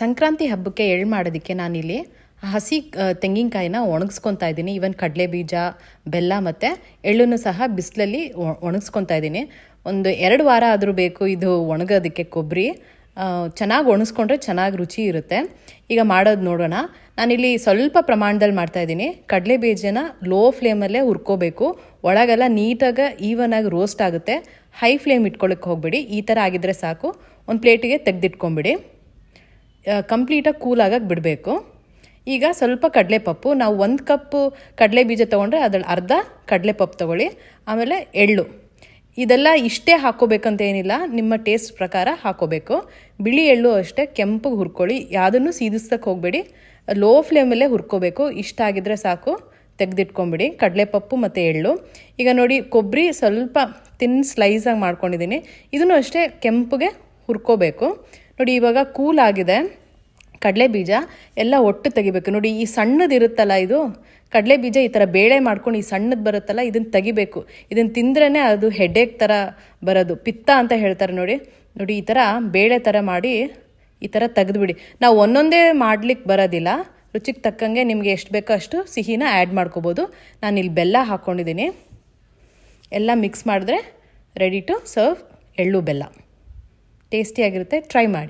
ಸಂಕ್ರಾಂತಿ ಹಬ್ಬಕ್ಕೆ ಎಳ್ ಮಾಡೋದಕ್ಕೆ ನಾನಿಲ್ಲಿ ಹಸಿ ತೆಂಗಿನಕಾಯಿನ ಒಣಗಿಸ್ಕೊತಾ ಇದ್ದೀನಿ. ಈವನ್ ಕಡಲೆ ಬೀಜ ಬೆಲ್ಲ ಮತ್ತು ಎಳ್ಳನ್ನು ಸಹ ಬಿಸಿಲಲ್ಲಿ ಒಣಗಿಸ್ಕೊತಾ ಇದ್ದೀನಿ. ಒಂದು ಎರಡು ವಾರ ಆದರೂ ಬೇಕು ಇದು ಒಣಗೋದಕ್ಕೆ ಕೊಬ್ಬರಿ. ಚೆನ್ನಾಗಿ ಒಣಗಿಸ್ಕೊಂಡ್ರೆ ಚೆನ್ನಾಗಿ ರುಚಿ ಇರುತ್ತೆ. ಈಗ ಮಾಡೋದು ನೋಡೋಣ. ನಾನಿಲ್ಲಿ ಸ್ವಲ್ಪ ಪ್ರಮಾಣದಲ್ಲಿ ಮಾಡ್ತಾ ಇದ್ದೀನಿ. ಕಡಲೆ ಬೀಜನ ಲೋ ಫ್ಲೇಮಲ್ಲೇ ಹುರ್ಕೋಬೇಕು. ಒಳಗೆಲ್ಲ ನೀಟಾಗಿ ಈವನಾಗಿ ರೋಸ್ಟ್ ಆಗುತ್ತೆ. ಹೈ ಫ್ಲೇಮ್ ಇಟ್ಕೊಳ್ಳೋಕ್ಕೆ ಹೋಗಬೇಡಿ. ಈ ಥರ ಆಗಿದ್ರೆ ಸಾಕು. ಒಂದು ಪ್ಲೇಟಿಗೆ ತೆಗೆದಿಟ್ಕೊಂಬಿಡಿ. ಕಂಪ್ಲೀಟಾಗಿ ಕೂಲ್ ಆಗಕ್ಕೆ ಬಿಡಬೇಕು. ಈಗ ಸ್ವಲ್ಪ ಕಡಲೆಪಪ್ಪು, ನಾವು ಒಂದು ಕಪ್ಪು ಕಡಲೆ ಬೀಜ ತೊಗೊಂಡ್ರೆ ಅದ್ರಲ್ಲಿ ಅರ್ಧ ಕಡಲೆಪಪ್ಪು ತೊಗೊಳ್ಳಿ, ಆಮೇಲೆ ಎಳ್ಳು. ಇದೆಲ್ಲ ಇಷ್ಟೇ ಹಾಕೋಬೇಕಂತ ಏನಿಲ್ಲ, ನಿಮ್ಮ ಟೇಸ್ಟ್ ಪ್ರಕಾರ ಹಾಕೋಬೇಕು ಬಿಳಿ ಎಳ್ಳು ಅಷ್ಟೇ, ಕೆಂಪಗೆ ಹುರ್ಕೊಳ್ಳಿ, ಯಾವುದನ್ನು ಸೀದಿಸ್ತಕ್ಕೆ ಹೋಗಬೇಡಿ. ಲೋ ಫ್ಲೇಮಲ್ಲೇ ಹುರ್ಕೋಬೇಕು, ಇಷ್ಟ ಆಗಿದ್ರೆ ಸಾಕು, ತೆಗೆದಿಟ್ಕೊಂಬಿಡಿ. ಕಡಲೆಪಪ್ಪು ಮತ್ತು ಎಳ್ಳು. ಈಗ ನೋಡಿ ಕೊಬ್ಬರಿ ಸ್ವಲ್ಪ ತಿನ್ ಸ್ಲೈಸಾಗಿ ಮಾಡ್ಕೊಂಡಿದ್ದೀನಿ ಇದನ್ನು ಅಷ್ಟೇ ಕೆಂಪಗೆ ಹುರ್ಕೋಬೇಕು. ನೋಡಿ, ಇವಾಗ ಕೂಲ್ ಆಗಿದೆ ಕಡಲೆ ಬೀಜ ಎಲ್ಲ ಒಟ್ಟು ತೆಗಿಬೇಕು. ನೋಡಿ, ಈ ಸಣ್ಣದು ಇರುತ್ತಲ್ಲ ಇದು? ಕಡಲೆ ಬೀಜ ಈ ಥರ ಬೇಳೆ ಮಾಡ್ಕೊಂಡು ಈ ಸಣ್ಣದು ಬರುತ್ತಲ್ಲ ಇದನ್ನು ತೆಗಿಬೇಕು. ಇದನ್ನು ತಿಂದ್ರೇ ಅದು ಹೆಡೇಕ್ ಥರ ಬರೋದು. ಪಿತ್ತ ಅಂತ ಹೇಳ್ತಾರೆ ನೋಡಿ. ನೋಡಿ, ಈ ಥರ ಬೇಳೆ ಥರ ಮಾಡಿ ಈ ಥರ ತೆಗೆದುಬಿಡಿ. ನಾವು ಒಂದೊಂದೇ ಮಾಡ್ಲಿಕ್ಕೆ ಬರೋದಿಲ್ಲ. ರುಚಿಗೆ ತಕ್ಕಂಗೆ ನಿಮಗೆ ಎಷ್ಟು ಬೇಕೋ ಅಷ್ಟು ಸಿಹಿನ ಆ್ಯಡ್ ಮಾಡ್ಕೋಬೋದು. ನಾನು ಇಲ್ಲಿ ಬೆಲ್ಲ ಹಾಕ್ಕೊಂಡಿದ್ದೀನಿ ಎಲ್ಲ ಮಿಕ್ಸ್ ಮಾಡಿದ್ರೆ ರೆಡಿ ಟು ಸರ್ವ್ ಎಳ್ಳು ಬೆಲ್ಲ. ಟೇಸ್ಟಿಯಾಗಿರುತ್ತೆ ಟ್ರೈ ಮಾಡಿ.